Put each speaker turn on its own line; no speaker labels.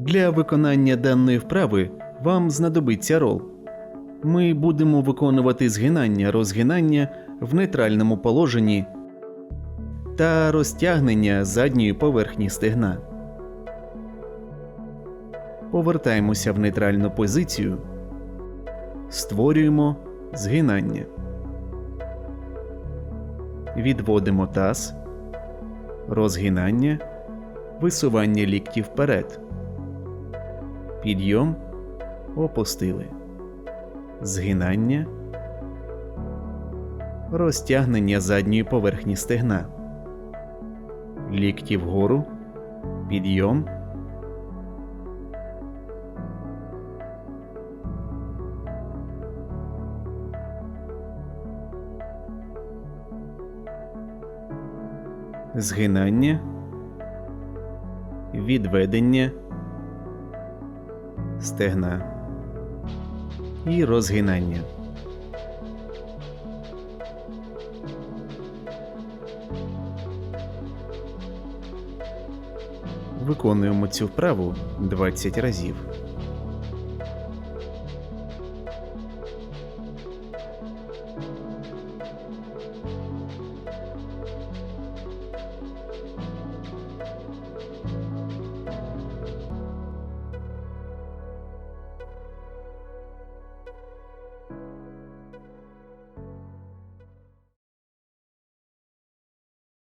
Для виконання даної вправи вам знадобиться рол. Ми будемо виконувати згинання, розгинання в нейтральному положенні та розтягнення задньої поверхні стегна. Повертаємося в нейтральну позицію. Створюємо згинання. Відводимо таз, розгинання, висування ліктів вперед. Підйом опустили. Згинання. Розтягнення задньої поверхні стегна. Лікті вгору. Підйом. Згинання. Відведення стегна і розгинання. Виконуємо цю вправу 20 разів.